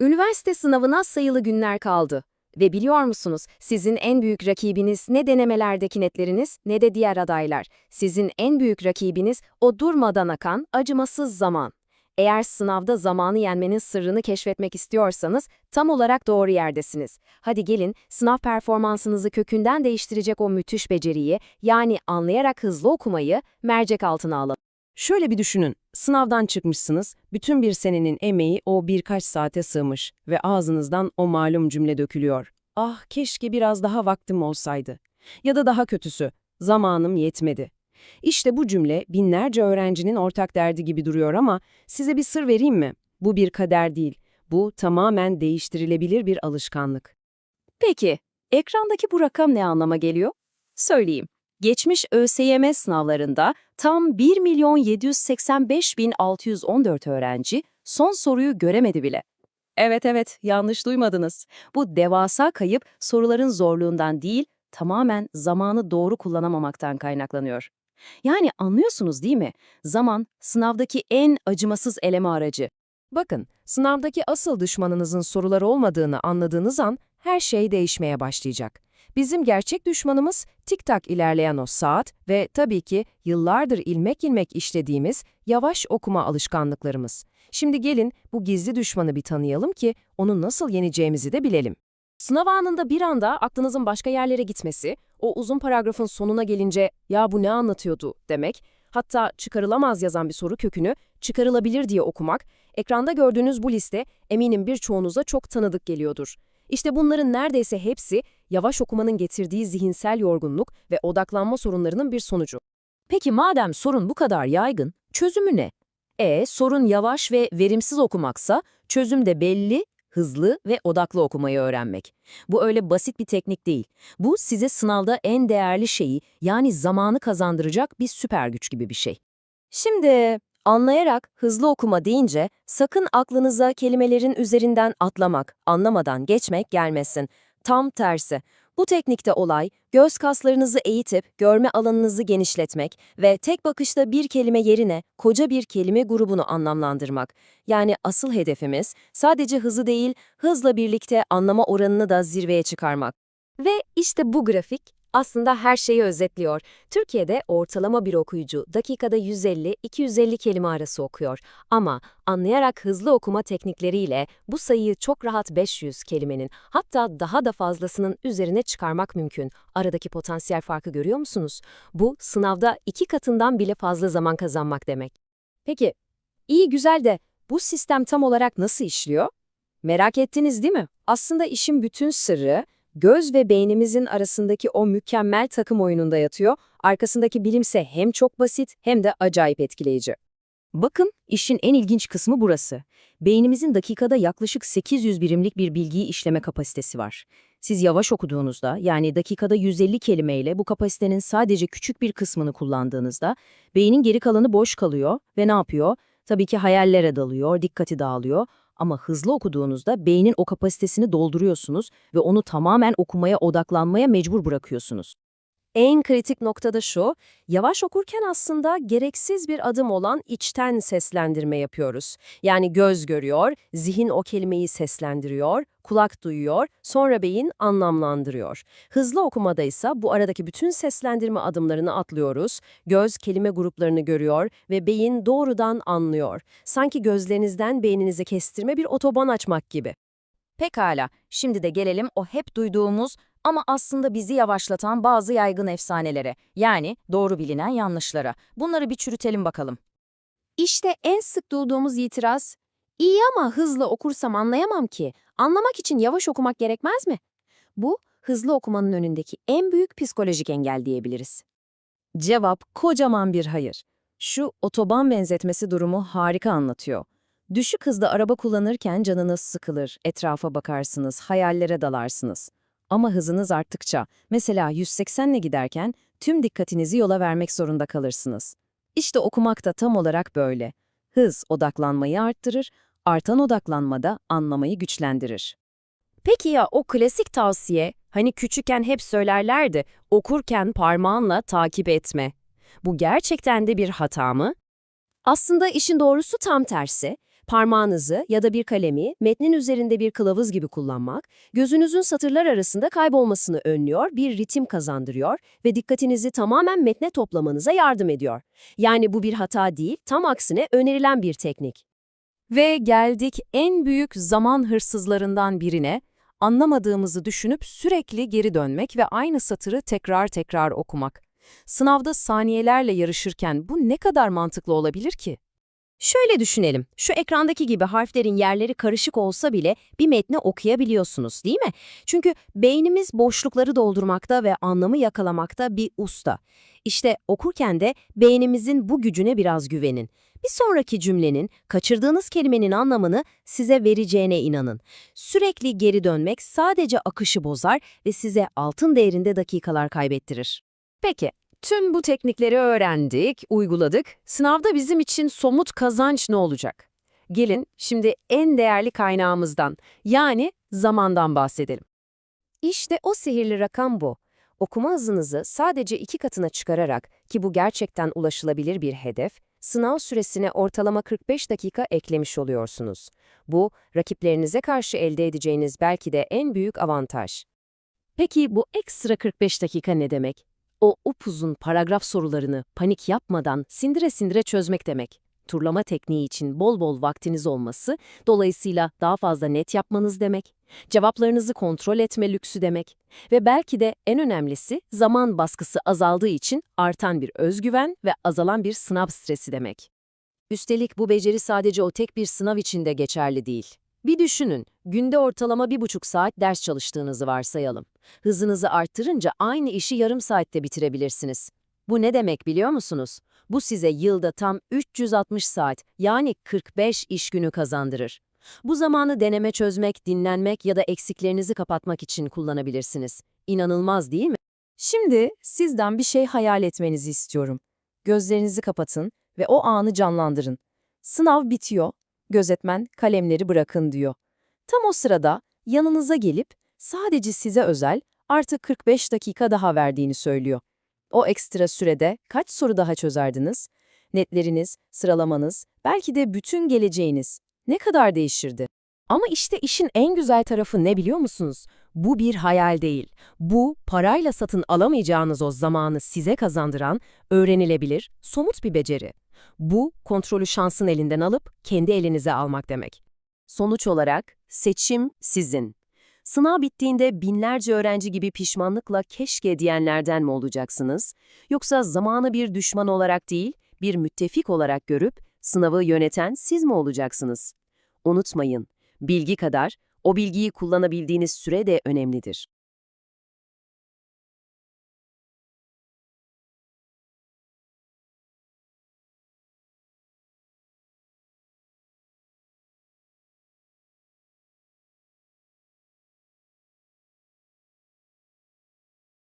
Üniversite sınavına sayılı günler kaldı. Ve biliyor musunuz, sizin en büyük rakibiniz ne denemelerdeki netleriniz ne de diğer adaylar. Sizin en büyük rakibiniz o durmadan akan, acımasız zaman. Eğer sınavda zamanı yenmenin sırrını keşfetmek istiyorsanız tam olarak doğru yerdesiniz. Hadi gelin sınav performansınızı kökünden değiştirecek o müthiş beceriyi, yani anlayarak hızlı okumayı mercek altına alalım. Şöyle bir düşünün, sınavdan çıkmışsınız, bütün bir senenin emeği o birkaç saate sığmış ve ağzınızdan o malum cümle dökülüyor. Ah keşke biraz daha vaktim olsaydı. Ya da daha kötüsü, zamanım yetmedi. İşte bu cümle binlerce öğrencinin ortak derdi gibi duruyor ama size bir sır vereyim mi? Bu bir kader değil, bu tamamen değiştirilebilir bir alışkanlık. Peki, ekrandaki bu rakam ne anlama geliyor? Söyleyeyim. Geçmiş ÖSYM sınavlarında tam 1 milyon 785 bin 614 öğrenci son soruyu göremedi bile. Evet evet, yanlış duymadınız. Bu devasa kayıp soruların zorluğundan değil, tamamen zamanı doğru kullanamamaktan kaynaklanıyor. Yani anlıyorsunuz değil mi? Zaman, sınavdaki en acımasız eleme aracı. Bakın, sınavdaki asıl düşmanınızın sorular olmadığını anladığınız an her şey değişmeye başlayacak. Bizim gerçek düşmanımız tik-tak ilerleyen o saat ve tabii ki yıllardır ilmek ilmek işlediğimiz yavaş okuma alışkanlıklarımız. Şimdi gelin bu gizli düşmanı bir tanıyalım ki onu nasıl yeneceğimizi de bilelim. Sınav anında bir anda aklınızın başka yerlere gitmesi, o uzun paragrafın sonuna gelince ya bu ne anlatıyordu demek, hatta çıkarılamaz yazan bir soru kökünü çıkarılabilir diye okumak, ekranda gördüğünüz bu liste eminim birçoğunuza çok tanıdık geliyordur. İşte bunların neredeyse hepsi yavaş okumanın getirdiği zihinsel yorgunluk ve odaklanma sorunlarının bir sonucu. Peki madem sorun bu kadar yaygın, çözümü ne? E, sorun yavaş ve verimsiz okumaksa, çözüm de belli, hızlı ve odaklı okumayı öğrenmek. Bu öyle basit bir teknik değil. Bu size sınavda en değerli şeyi, yani zamanı kazandıracak bir süper güç gibi bir şey. Şimdi anlayarak hızlı okuma deyince sakın aklınıza kelimelerin üzerinden atlamak, anlamadan geçmek gelmesin. Tam tersi. Bu teknikte olay, göz kaslarınızı eğitip görme alanınızı genişletmek ve tek bakışta bir kelime yerine koca bir kelime grubunu anlamlandırmak. Yani asıl hedefimiz sadece hızı değil, hızla birlikte anlama oranını da zirveye çıkarmak. Ve işte bu grafik aslında her şeyi özetliyor. Türkiye'de ortalama bir okuyucu dakikada 150-250 kelime arası okuyor. Ama anlayarak hızlı okuma teknikleriyle bu sayıyı çok rahat 500 kelimenin hatta daha da fazlasının üzerine çıkarmak mümkün. Aradaki potansiyel farkı görüyor musunuz? Bu sınavda iki katından bile fazla zaman kazanmak demek. Peki, iyi güzel de bu sistem tam olarak nasıl işliyor? Merak ettiniz değil mi? Aslında işin bütün sırrı göz ve beynimizin arasındaki o mükemmel takım oyununda yatıyor, arkasındaki bilimse hem çok basit hem de acayip etkileyici. Bakın, işin en ilginç kısmı burası. Beynimizin dakikada yaklaşık 800 birimlik bir bilgiyi işleme kapasitesi var. Siz yavaş okuduğunuzda, yani dakikada 150 kelimeyle bu kapasitenin sadece küçük bir kısmını kullandığınızda, beynin geri kalanı boş kalıyor ve ne yapıyor? Tabii ki hayallere dalıyor, dikkati dağılıyor ama hızlı okuduğunuzda beynin o kapasitesini dolduruyorsunuz ve onu tamamen okumaya odaklanmaya mecbur bırakıyorsunuz. En kritik noktada şu, yavaş okurken aslında gereksiz bir adım olan içten seslendirme yapıyoruz. Yani göz görüyor, zihin o kelimeyi seslendiriyor, kulak duyuyor, sonra beyin anlamlandırıyor. Hızlı okumada ise bu aradaki bütün seslendirme adımlarını atlıyoruz, göz kelime gruplarını görüyor ve beyin doğrudan anlıyor. Sanki gözlerinizden beyninize kestirme bir otoban açmak gibi. Pekala, şimdi de gelelim o hep duyduğumuz ama aslında bizi yavaşlatan bazı yaygın efsanelere, yani doğru bilinen yanlışlara. Bunları bir çürütelim bakalım. İşte en sık duyduğumuz itiraz, iyi ama hızlı okursam anlayamam ki, anlamak için yavaş okumak gerekmez mi? Bu, hızlı okumanın önündeki en büyük psikolojik engel diyebiliriz. Cevap kocaman bir hayır. Şu otoban benzetmesi durumu harika anlatıyor. Düşük hızda araba kullanırken canınız sıkılır, etrafa bakarsınız, hayallere dalarsınız. Ama hızınız arttıkça, mesela 180 ile giderken tüm dikkatinizi yola vermek zorunda kalırsınız. İşte okumak da tam olarak böyle. Hız odaklanmayı arttırır, artan odaklanmada anlamayı güçlendirir. Peki ya o klasik tavsiye, hani küçükken hep söylerlerdi, okurken parmağınla takip etme. Bu gerçekten de bir hata mı? Aslında işin doğrusu tam tersi. Parmağınızı ya da bir kalemi metnin üzerinde bir kılavuz gibi kullanmak, gözünüzün satırlar arasında kaybolmasını önlüyor, bir ritim kazandırıyor ve dikkatinizi tamamen metne toplamanıza yardım ediyor. Yani bu bir hata değil, tam aksine önerilen bir teknik. Ve geldik en büyük zaman hırsızlarından birine, anlamadığımızı düşünüp sürekli geri dönmek ve aynı satırı tekrar tekrar okumak. Sınavda saniyelerle yarışırken bu ne kadar mantıklı olabilir ki? Şöyle düşünelim, şu ekrandaki gibi harflerin yerleri karışık olsa bile bir metni okuyabiliyorsunuz değil mi? Çünkü beynimiz boşlukları doldurmakta ve anlamı yakalamakta bir usta. İşte okurken de beynimizin bu gücüne biraz güvenin. Bir sonraki cümlenin, kaçırdığınız kelimenin anlamını size vereceğine inanın. Sürekli geri dönmek sadece akışı bozar ve size altın değerinde dakikalar kaybettirir. Peki, tüm bu teknikleri öğrendik, uyguladık. Sınavda bizim için somut kazanç ne olacak? Gelin şimdi en değerli kaynağımızdan, yani zamandan bahsedelim. İşte o sihirli rakam bu. Okuma hızınızı sadece iki katına çıkararak ki bu gerçekten ulaşılabilir bir hedef, sınav süresine ortalama 45 dakika eklemiş oluyorsunuz. Bu, rakiplerinize karşı elde edeceğiniz belki de en büyük avantaj. Peki bu ekstra 45 dakika ne demek? O upuzun paragraf sorularını panik yapmadan sindire sindire çözmek demek. Turlama tekniği için bol bol vaktiniz olması, dolayısıyla daha fazla net yapmanız demek. Cevaplarınızı kontrol etme lüksü demek. Ve belki de en önemlisi zaman baskısı azaldığı için artan bir özgüven ve azalan bir sınav stresi demek. Üstelik bu beceri sadece o tek bir sınav içinde geçerli değil. Bir düşünün, günde ortalama bir buçuk saat ders çalıştığınızı varsayalım. Hızınızı arttırınca aynı işi yarım saatte bitirebilirsiniz. Bu ne demek biliyor musunuz? Bu size yılda tam 360 saat yani 45 iş günü kazandırır. Bu zamanı deneme çözmek, dinlenmek ya da eksiklerinizi kapatmak için kullanabilirsiniz. İnanılmaz değil mi? Şimdi sizden bir şey hayal etmenizi istiyorum. Gözlerinizi kapatın ve o anı canlandırın. Sınav bitiyor, gözetmen kalemleri bırakın diyor. Tam o sırada yanınıza gelip sadece size özel artık 45 dakika daha verdiğini söylüyor. O ekstra sürede kaç soru daha çözerdiniz? Netleriniz, sıralamanız, belki de bütün geleceğiniz ne kadar değişirdi? Ama işte işin en güzel tarafı ne biliyor musunuz? Bu bir hayal değil. Bu, parayla satın alamayacağınız o zamanı size kazandıran, öğrenilebilir, somut bir beceri. Bu, kontrolü şansın elinden alıp kendi elinize almak demek. Sonuç olarak, seçim sizin. Sınav bittiğinde binlerce öğrenci gibi pişmanlıkla keşke diyenlerden mi olacaksınız? Yoksa zamanı bir düşman olarak değil, bir müttefik olarak görüp sınavı yöneten siz mi olacaksınız? Unutmayın, bilgi kadar o bilgiyi kullanabildiğiniz süre de önemlidir.